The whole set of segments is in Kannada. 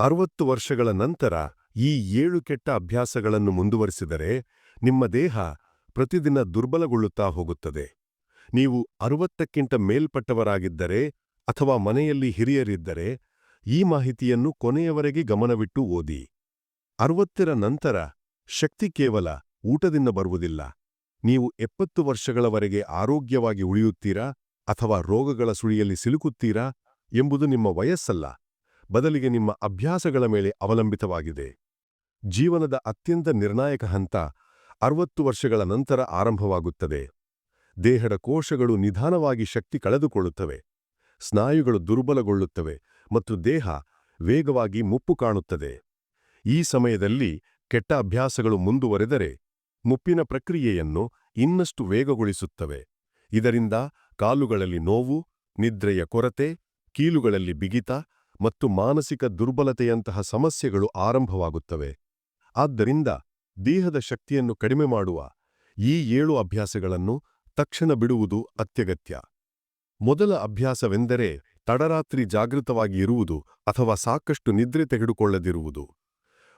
ಅರವತ್ತು ವರ್ಷಗಳ ನಂತರ ಈ ಏಳು ಕೆಟ್ಟ ಅಭ್ಯಾಸಗಳನ್ನು ಮುಂದುವರಿಸಿದರೆ ನಿಮ್ಮ ದೇಹ ಪ್ರತಿದಿನ ದುರ್ಬಲಗೊಳ್ಳುತ್ತಾ ಹೋಗುತ್ತದೆ. ನೀವು ಅರವತ್ತಕ್ಕಿಂತ ಮೇಲ್ಪಟ್ಟವರಾಗಿದ್ದರೆ ಅಥವಾ ಮನೆಯಲ್ಲಿ ಹಿರಿಯರಿದ್ದರೆ ಈ ಮಾಹಿತಿಯನ್ನು ಕೊನೆಯವರೆಗೆ ಗಮನವಿಟ್ಟು ಓದಿ. ಅರವತ್ತರ ನಂತರ ಶಕ್ತಿ ಕೇವಲ ಊಟದಿಂದ ಬರುವುದಿಲ್ಲ. ನೀವು ಎಪ್ಪತ್ತು ವರ್ಷಗಳವರೆಗೆ ಆರೋಗ್ಯವಾಗಿ ಉಳಿಯುತ್ತೀರಾ ಅಥವಾ ರೋಗಗಳ ಸುಳಿಯಲ್ಲಿ ಸಿಲುಕುತ್ತೀರಾ ಎಂಬುದು ನಿಮ್ಮ ವಯಸ್ಸಲ್ಲ. ಬದಲಿಗೆ ನಿಮ್ಮ ಅಭ್ಯಾಸಗಳ ಮೇಲೆ ಅವಲಂಬಿತವಾಗಿದೆ. ಜೀವನದ ಅತ್ಯಂತ ನಿರ್ಣಾಯಕ ಹಂತ ಅರವತ್ತು ವರ್ಷಗಳ ನಂತರ ಆರಂಭವಾಗುತ್ತದೆ. ದೇಹದ ಕೋಶಗಳು ನಿಧಾನವಾಗಿ ಶಕ್ತಿ ಕಳೆದುಕೊಳ್ಳುತ್ತವೆ. ಸ್ನಾಯುಗಳು ದುರ್ಬಲಗೊಳ್ಳುತ್ತವೆ ಮತ್ತು ದೇಹ ವೇಗವಾಗಿ ಮುಪ್ಪು ಕಾಣುತ್ತದೆ. ಈ ಸಮಯದಲ್ಲಿ ಕೆಟ್ಟ ಅಭ್ಯಾಸಗಳು ಮುಂದುವರೆದರೆ ಮುಪ್ಪಿನ ಪ್ರಕ್ರಿಯೆಯನ್ನು ಇನ್ನಷ್ಟು ವೇಗಗೊಳಿಸುತ್ತವೆ. ಇದರಿಂದ ಕಾಲುಗಳಲ್ಲಿ ನೋವು, ನಿದ್ರೆಯ ಕೊರತೆ, ಕೀಲುಗಳಲ್ಲಿ ಬಿಗಿತ ಮತ್ತು ಮಾನಸಿಕ ದುರ್ಬಲತೆಯಂತಹ ಸಮಸ್ಯೆಗಳು ಆರಂಭವಾಗುತ್ತವೆ. ಆದ್ದರಿಂದ ದೇಹದ ಶಕ್ತಿಯನ್ನು ಕಡಿಮೆ ಮಾಡುವ ಈ ಏಳು ಅಭ್ಯಾಸಗಳನ್ನು ತಕ್ಷಣ ಬಿಡುವುದು ಅತ್ಯಗತ್ಯ. ಮೊದಲ ಅಭ್ಯಾಸವೆಂದರೆ ತಡರಾತ್ರಿ ಜಾಗೃತವಾಗಿ ಇರುವುದು ಅಥವಾ ಸಾಕಷ್ಟು ನಿದ್ರೆ ತೆಗೆದುಕೊಳ್ಳದಿರುವುದು.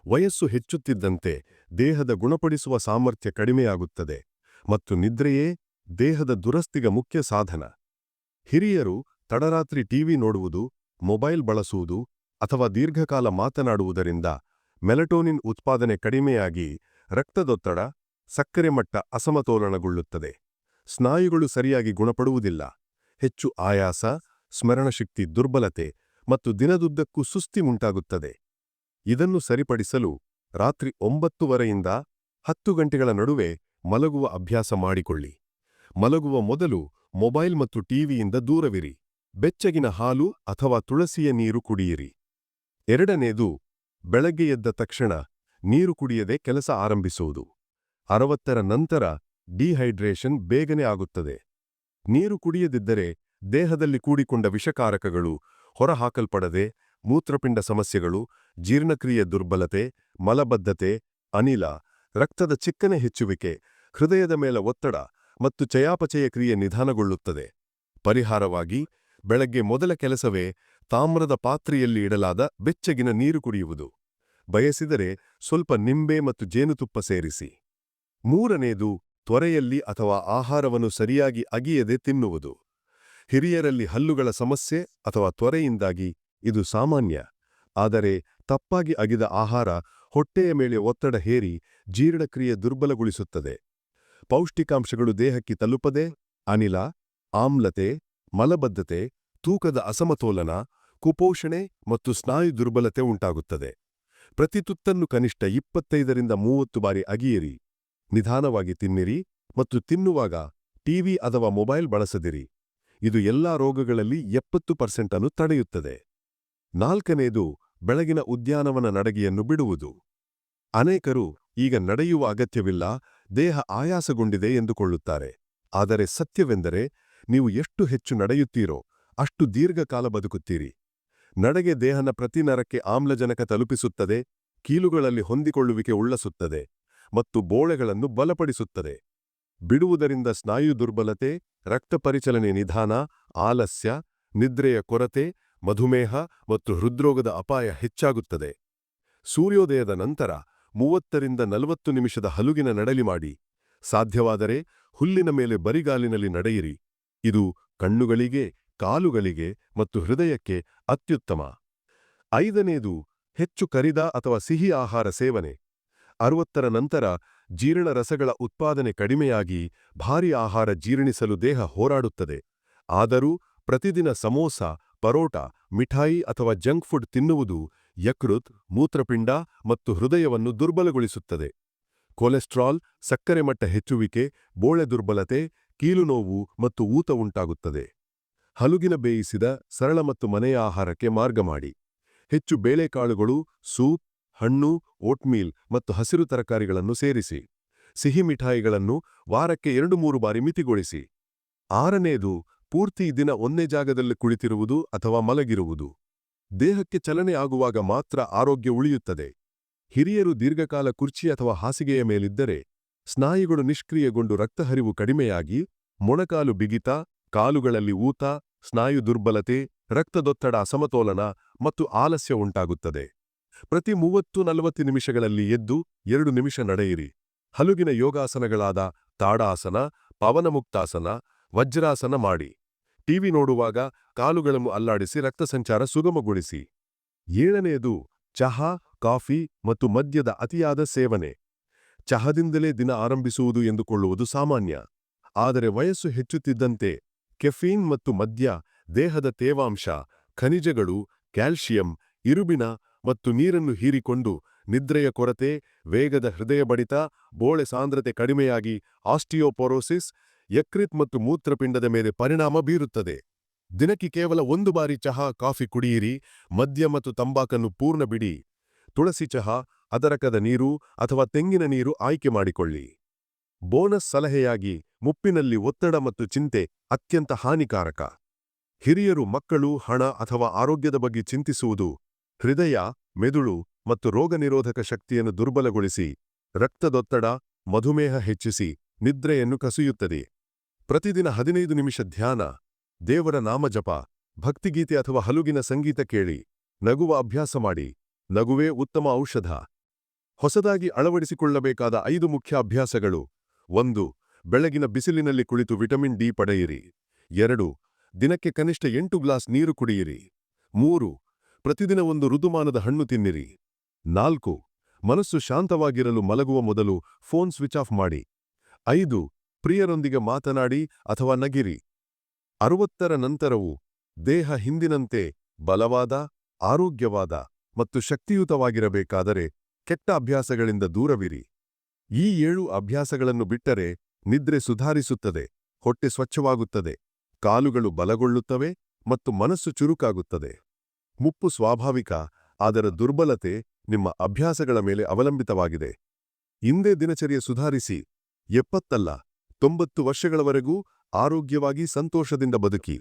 ವಯಸ್ಸು ಹೆಚ್ಚುತ್ತಿದ್ದಂತೆ ದೇಹದ ಗುಣಪಡಿಸುವ ಸಾಮರ್ಥ್ಯ ಕಡಿಮೆಯಾಗುತ್ತದೆ ಮತ್ತು ನಿದ್ರೆಯೇ ದೇಹದ ದುರಸ್ತಿಗ ಮುಖ್ಯ ಸಾಧನ. ಹಿರಿಯರು ತಡರಾತ್ರಿ ಟಿವಿ ನೋಡುವುದು ಮೊಬೈಲ್ ಬಳಸುವುದು ಅಥವಾ ದೀರ್ಘಕಾಲ ಮಾತನಾಡುವುದರಿಂದ ಮೆಲಟೋನಿನ್ ಉತ್ಪಾದನೆ ಕಡಿಮೆಯಾಗಿ ರಕ್ತದೊತ್ತಡ, ಸಕ್ಕರೆ ಮಟ್ಟ ಅಸಮತೋಲನಗೊಳ್ಳುತ್ತದೆ. ಸ್ನಾಯುಗಳು ಸರಿಯಾಗಿ ಗುಣಪಡುವುದಿಲ್ಲ. ಹೆಚ್ಚು ಆಯಾಸ, ಸ್ಮರಣಶಕ್ತಿ, ದುರ್ಬಲತೆ ಮತ್ತು ದಿನದುದ್ದಕ್ಕೂ ಸುಸ್ತಿ ಉಂಟಾಗುತ್ತದೆ. ಇದನ್ನು ಸರಿಪಡಿಸಲು ರಾತ್ರಿ ಒಂಬತ್ತುವರೆಯಿಂದ ಹತ್ತು ಗಂಟೆಗಳ ನಡುವೆ ಮಲಗುವ ಅಭ್ಯಾಸ ಮಾಡಿಕೊಳ್ಳಿ. ಮಲಗುವ ಮೊದಲು ಮೊಬೈಲ್ ಮತ್ತು ಟಿವಿಯಿಂದ ದೂರವಿರಿ. ಬೆಚ್ಚಗಿನ ಹಾಲು ಅಥವಾ ತುಳಸಿಯ ನೀರು ಕುಡಿಯಿರಿ. ಎರಡನೇದು, ಬೆಳಗ್ಗೆ ಎದ್ದ ತಕ್ಷಣ ನೀರು ಕುಡಿಯದೆ ಕೆಲಸ ಆರಂಭಿಸುವುದು. ಅರವತ್ತರ ನಂತರ ಡಿಹೈಡ್ರೇಷನ್ ಬೇಗನೆ ಆಗುತ್ತದೆ. ನೀರು ಕುಡಿಯದಿದ್ದರೆ ದೇಹದಲ್ಲಿ ಕೂಡಿಕೊಂಡ ವಿಷಕಾರಕಗಳು, ಹೊರಹಾಕಲ್ಪಡದೆ ಮೂತ್ರಪಿಂಡ ಸಮಸ್ಯೆಗಳು, ಜೀರ್ಣಕ್ರಿಯೆ ದುರ್ಬಲತೆ, ಮಲಬದ್ಧತೆ, ಅನಿಲ, ರಕ್ತದ ಚಿಕ್ಕನೆ ಹೆಚ್ಚುವಿಕೆ, ಹೃದಯದ ಮೇಲೆ ಒತ್ತಡ ಮತ್ತು ಚಯಾಪಚಯ ಕ್ರಿಯೆ ನಿಧಾನಗೊಳ್ಳುತ್ತದೆ. ಪರಿಹಾರವಾಗಿ ಬೆಳಗ್ಗೆ ಮೊದಲ ಕೆಲಸವೇ ತಾಮ್ರದ ಪಾತ್ರೆಯಲ್ಲಿ ಇಡಲಾದ ಬೆಚ್ಚಗಿನ ನೀರು ಕುಡಿಯುವುದು. ಬಯಸಿದರೆ ಸ್ವಲ್ಪ ನಿಂಬೆ ಮತ್ತು ಜೇನುತುಪ್ಪ ಸೇರಿಸಿ. ಮೂರನೆಯದು ತ್ವರೆಯಲ್ಲಿ ಅಥವಾ ಆಹಾರವನ್ನು ಸರಿಯಾಗಿ ಅಗಿಯದೆ ತಿನ್ನುವುದು. ಹಿರಿಯರಲ್ಲಿ ಹಲ್ಲುಗಳ ಸಮಸ್ಯೆ ಅಥವಾ ತ್ವರೆಯಿಂದಾಗಿ ಇದು ಸಾಮಾನ್ಯ. ಆದರೆ ತಪ್ಪಾಗಿ ಅಗಿದ ಆಹಾರ ಹೊಟ್ಟೆಯ ಮೇಲೆ ಒತ್ತಡ ಹೇರಿ ಜೀರ್ಣಕ್ರಿಯೆ ದುರ್ಬಲಗೊಳಿಸುತ್ತದೆ. ಪೌಷ್ಟಿಕಾಂಶಗಳು ದೇಹಕ್ಕೆ ತಲುಪದೆ, ಅನಿಲ, ಆಮ್ಲತೆ ಮಲಬದ್ಧತೆ, ತೂಕದ ಅಸಮತೋಲನ, ಕುಪೋಷಣೆ ಮತ್ತು ಸ್ನಾಯು ದುರ್ಬಲತೆ ಉಂಟಾಗುತ್ತದೆ. ಪ್ರತಿ ತುತ್ತನ್ನು ಕನಿಷ್ಠ ಇಪ್ಪತ್ತೈದರಿಂದ ಮೂವತ್ತು ಬಾರಿ ಅಗಿಯಿರಿ. ನಿಧಾನವಾಗಿ ತಿನ್ನಿರಿ ಮತ್ತು ತಿನ್ನುವಾಗ ಟಿವಿ ಅಥವಾ ಮೊಬೈಲ್ ಬಳಸದಿರಿ. ಇದು ಎಲ್ಲಾ ರೋಗಗಳಲ್ಲಿ ಎಪ್ಪತ್ತು ಪರ್ಸೆಂಟ್ ಅನ್ನು ತಡೆಯುತ್ತದೆ. ನಾಲ್ಕನೆಯದು ಬೆಳಗಿನ ಉದ್ಯಾನವನ ನಡಗೆಯನ್ನು ಬಿಡುವುದು. ಅನೇಕರು ಈಗ ನಡೆಯುವ ಅಗತ್ಯವಿಲ್ಲ, ದೇಹ ಆಯಾಸಗೊಂಡಿದೆ ಎಂದುಕೊಳ್ಳುತ್ತಾರೆ. ಆದರೆ ಸತ್ಯವೆಂದರೆ ನೀವು ಎಷ್ಟು ಹೆಚ್ಚು ನಡೆಯುತ್ತೀರೋ ಅಷ್ಟು ದೀರ್ಘಕಾಲ ಬದುಕುತ್ತೀರಿ. ನಡೆಗೆ ದೇಹನ ಪ್ರತಿ ನರಕ್ಕೆ ಆಮ್ಲಜನಕ ತಲುಪಿಸುತ್ತದೆ, ಕೀಲುಗಳಲ್ಲಿ ಹೊಂದಿಕೊಳ್ಳುವಿಕೆ ಉಳ್ಳಸುತ್ತದೆ ಮತ್ತು ಬೋಳೆಗಳನ್ನು ಬಲಪಡಿಸುತ್ತದೆ. ಬಿಡುವುದರಿಂದ ಸ್ನಾಯು ದುರ್ಬಲತೆ, ರಕ್ತ ಪರಿಚಲನೆ ನಿಧಾನ, ಆಲಸ್ಯ, ನಿದ್ರೆಯ ಕೊರತೆ, ಮಧುಮೇಹ ಮತ್ತು ಹೃದ್ರೋಗದ ಅಪಾಯ ಹೆಚ್ಚಾಗುತ್ತದೆ. ಸೂರ್ಯೋದಯದ ನಂತರ ಮೂವತ್ತರಿಂದ ನಲವತ್ತು ನಿಮಿಷದ ಹಲುಗಿನ ನಡಲಿ ಮಾಡಿ. ಸಾಧ್ಯವಾದರೆ ಹುಲ್ಲಿನ ಮೇಲೆ ಬರಿಗಾಲಿನಲ್ಲಿ ನಡೆಯಿರಿ. ಇದು ಕಣ್ಣುಗಳಿಗೆ, ಕಾಲುಗಳಿಗೆ ಮತ್ತು ಹೃದಯಕ್ಕೆ ಅತ್ಯುತ್ತಮ. ಐದನೇದು, ಹೆಚ್ಚು ಕರಿದ ಅಥವಾ ಸಿಹಿ ಆಹಾರ ಸೇವನೆ. ಅರುವತ್ತರ ನಂತರ ಜೀರ್ಣರಸಗಳ ಉತ್ಪಾದನೆ ಕಡಿಮೆಯಾಗಿ ಭಾರಿ ಆಹಾರ ಜೀರ್ಣಿಸಲು ದೇಹ ಹೋರಾಡುತ್ತದೆ. ಆದರೂ, ಪ್ರತಿದಿನ ಸಮೋಸ, ಪರೋಟ, ಮಿಠಾಯಿ ಅಥವಾ ಜಂಕ್ ಫುಡ್ ತಿನ್ನುವುದು ಯಕೃತ್, ಮೂತ್ರಪಿಂಡ ಮತ್ತು ಹೃದಯವನ್ನು ದುರ್ಬಲಗೊಳಿಸುತ್ತದೆ. ಕೊಲೆಸ್ಟ್ರಾಲ್, ಸಕ್ಕರೆ ಮಟ್ಟ ಹೆಚ್ಚುವಿಕೆ, ಬೋಳೆ ದುರ್ಬಲತೆ ಕೀಲುನೋವು ಮತ್ತು ಊತ ಉಂಟಾಗುತ್ತದೆ. ಹಲುಗಿನ ಬೇಯಿಸಿದ ಸರಳ ಮತ್ತು ಮನೆಯ ಆಹಾರಕ್ಕೆ ಮಾರ್ಗ ಮಾಡಿ. ಹೆಚ್ಚು ಬೇಳೆಕಾಳುಗಳು, ಸೂಪ್, ಹಣ್ಣು, ಓಟ್ಮೀಲ್ ಮತ್ತು ಹಸಿರು ತರಕಾರಿಗಳನ್ನು ಸೇರಿಸಿ. ಸಿಹಿ ಮಿಠಾಯಿಗಳನ್ನು ವಾರಕ್ಕೆ ಎರಡು ಮೂರು ಬಾರಿ ಮಿತಿಗೊಳಿಸಿ. ಆರನೆಯದು ಪೂರ್ತಿ ದಿನ ಒಂದೇ ಜಾಗದಲ್ಲಿ ಕುಳಿತಿರುವುದು ಅಥವಾ ಮಲಗಿರುವುದು. ದೇಹಕ್ಕೆ ಚಲನೆ ಆಗುವಾಗ ಮಾತ್ರ ಆರೋಗ್ಯ ಉಳಿಯುತ್ತದೆ. ಹಿರಿಯರು ದೀರ್ಘಕಾಲ ಕುರ್ಚಿ ಅಥವಾ ಹಾಸಿಗೆಯ ಮೇಲಿದ್ದರೆ ಸ್ನಾಯುಗಳು ನಿಷ್ಕ್ರಿಯಗೊಂಡು ರಕ್ತಹರಿವು ಕಡಿಮೆಯಾಗಿ, ಮೊಣಕಾಲು ಬಿಗಿತ, ಕಾಲುಗಳಲ್ಲಿ ಊತ, ಸ್ನಾಯು ದುರ್ಬಲತೆ, ರಕ್ತದೊತ್ತಡ ಅಸಮತೋಲನ ಮತ್ತು ಆಲಸ್ಯ ಉಂಟಾಗುತ್ತದೆ. ಪ್ರತಿ ಮೂವತ್ತು ನಲವತ್ತು ನಿಮಿಷಗಳಲ್ಲಿ ಎದ್ದು ಎರಡು ನಿಮಿಷ ನಡೆಯಿರಿ. ಹಲುಗಿನ ಯೋಗಾಸನಗಳಾದ ತಾಡಾಸನ, ಪವನಮುಕ್ತಾಸನ, ವಜ್ರಾಸನ ಮಾಡಿ. ಟಿವಿ ನೋಡುವಾಗ ಕಾಲುಗಳನ್ನು ಅಲ್ಲಾಡಿಸಿ ರಕ್ತ ಸಂಚಾರ ಸುಗಮಗೊಳಿಸಿ. ಏಳನೆಯದು, ಚಹಾ, ಕಾಫಿ ಮತ್ತು ಮದ್ಯದ ಅತಿಯಾದ ಸೇವನೆ. ಚಹದಿಂದಲೇ ದಿನ ಆರಂಭಿಸುವುದು ಎಂದುಕೊಳ್ಳುವುದು ಸಾಮಾನ್ಯ. ಆದರೆ ವಯಸ್ಸು ಹೆಚ್ಚುತ್ತಿದ್ದಂತೆ ಕೆಫೀನ್ ಮತ್ತು ಮದ್ಯ, ದೇಹದ ತೇವಾಂಶ, ಖನಿಜಗಳು ಕ್ಯಾಲ್ಸಿಯಂ ಇರುಬಿನ ಮತ್ತು ನೀರನ್ನು ಹೀರಿಕೊಂಡು ನಿದ್ರೆಯ ಕೊರತೆ, ವೇಗದ ಹೃದಯ ಬಡಿತ, ಬೋಳೆ ಸಾಂದ್ರತೆ ಕಡಿಮೆಯಾಗಿ ಆಸ್ಟಿಯೋಪೊರೋಸಿಸ್, ಯಕೃತ್ ಮತ್ತು ಮೂತ್ರಪಿಂಡದ ಮೇಲೆ ಪರಿಣಾಮ ಬೀರುತ್ತದೆ. ದಿನಕ್ಕೆ ಕೇವಲ ಒಂದು ಬಾರಿ ಚಹಾ, ಕಾಫಿ ಕುಡಿಯಿರಿ, ಮದ್ಯ ಮತ್ತು ತಂಬಾಕನ್ನು ಪೂರ್ಣ ಬಿಡಿ. ತುಳಸಿ ಚಹಾ ಅದರಕದ ನೀರು ಅಥವಾ ತೆಂಗಿನ ನೀರು ಆಯ್ಕೆ ಮಾಡಿಕೊಳ್ಳಿ. ಬೋನಸ್ ಸಲಹೆಯಾಗಿ ಮುಪ್ಪಿನಲ್ಲಿ ಒತ್ತಡ ಮತ್ತು ಚಿಂತೆ ಅತ್ಯಂತ ಹಾನಿಕಾರಕ. ಹಿರಿಯರು ಮಕ್ಕಳು, ಹಣ ಅಥವಾ ಆರೋಗ್ಯದ ಬಗ್ಗೆ ಚಿಂತಿಸುವುದು, ಹೃದಯ, ಮೆದುಳು ಮತ್ತು ರೋಗನಿರೋಧಕ ಶಕ್ತಿಯನ್ನು ದುರ್ಬಲಗೊಳಿಸಿ, ರಕ್ತದೊತ್ತಡ, ಮಧುಮೇಹ ಹೆಚ್ಚಿಸಿ, ನಿದ್ರೆಯನ್ನು ಕಸಿಯುತ್ತದೆ. ಪ್ರತಿದಿನ ಹದಿನೈದು ನಿಮಿಷ ಧ್ಯಾನ, ದೇವರ ನಾಮಜಪ ಭಕ್ತಿಗೀತೆ ಅಥವಾ ಹಲುಗಿನ ಸಂಗೀತ ಕೇಳಿ, ನಗುವ ಅಭ್ಯಾಸ ಮಾಡಿ, ನಗುವೇ ಉತ್ತಮ ಔಷಧ. ಹೊಸದಾಗಿ ಅಳವಡಿಸಿಕೊಳ್ಳಬೇಕಾದ ಐದು ಮುಖ್ಯ ಅಭ್ಯಾಸಗಳು. ಒಂದು, ಬೆಳಗಿನ ಬಿಸಿಲಿನಲ್ಲಿ ಕುಳಿತು ವಿಟಮಿನ್ ಡಿ ಪಡೆಯಿರಿ. ಎರಡು, ದಿನಕ್ಕೆ ಕನಿಷ್ಠ ಎಂಟು ಗ್ಲಾಸ್ ನೀರು ಕುಡಿಯಿರಿ. ಮೂರು, ಪ್ರತಿದಿನ ಒಂದು ಋತುಮಾನದ ಹಣ್ಣು ತಿನ್ನಿರಿ. ನಾಲ್ಕು, ಮನಸ್ಸು ಶಾಂತವಾಗಿರಲು ಮಲಗುವ ಮೊದಲು ಫೋನ್ ಸ್ವಿಚ್ ಆಫ್ ಮಾಡಿ. ಐದು, ಪ್ರಿಯರೊಂದಿಗೆ ಮಾತನಾಡಿ ಅಥವಾ ನಗಿರಿ. ಅರುವತ್ತರ ನಂತರವೂ ದೇಹ ಹಿಂದಿನಂತೆ ಬಲವಾದ, ಆರೋಗ್ಯವಾದ ಮತ್ತು ಶಕ್ತಿಯುತವಾಗಿರಬೇಕಾದರೆ ಕೆಟ್ಟ ಅಭ್ಯಾಸಗಳಿಂದ ದೂರವಿರಿ. ಈ ಏಳು ಅಭ್ಯಾಸಗಳನ್ನು ಬಿಟ್ಟರೆ ನಿದ್ರೆ ಸುಧಾರಿಸುತ್ತದೆ, ಹೊಟ್ಟೆ ಸ್ವಚ್ಛವಾಗುತ್ತದೆ, ಕಾಲುಗಳು ಬಲಗೊಳ್ಳುತ್ತವೆ ಮತ್ತು ಮನಸ್ಸು ಚುರುಕಾಗುತ್ತದೆ. ಮುಪ್ಪು ಸ್ವಾಭಾವಿಕ, ಅದರ ದುರ್ಬಲತೆ ನಿಮ್ಮ ಅಭ್ಯಾಸಗಳ ಮೇಲೆ ಅವಲಂಬಿತವಾಗಿದೆ. ಇಂದೇ ದಿನಚರಿಯ ಸುಧಾರಿಸಿ, ಎಪ್ಪತ್ತಲ್ಲ, ತೊಂಬತ್ತು ವರ್ಷಗಳವರೆಗೂ ಆರೋಗ್ಯವಾಗಿ ಸಂತೋಷದಿಂದ ಬದುಕಿ.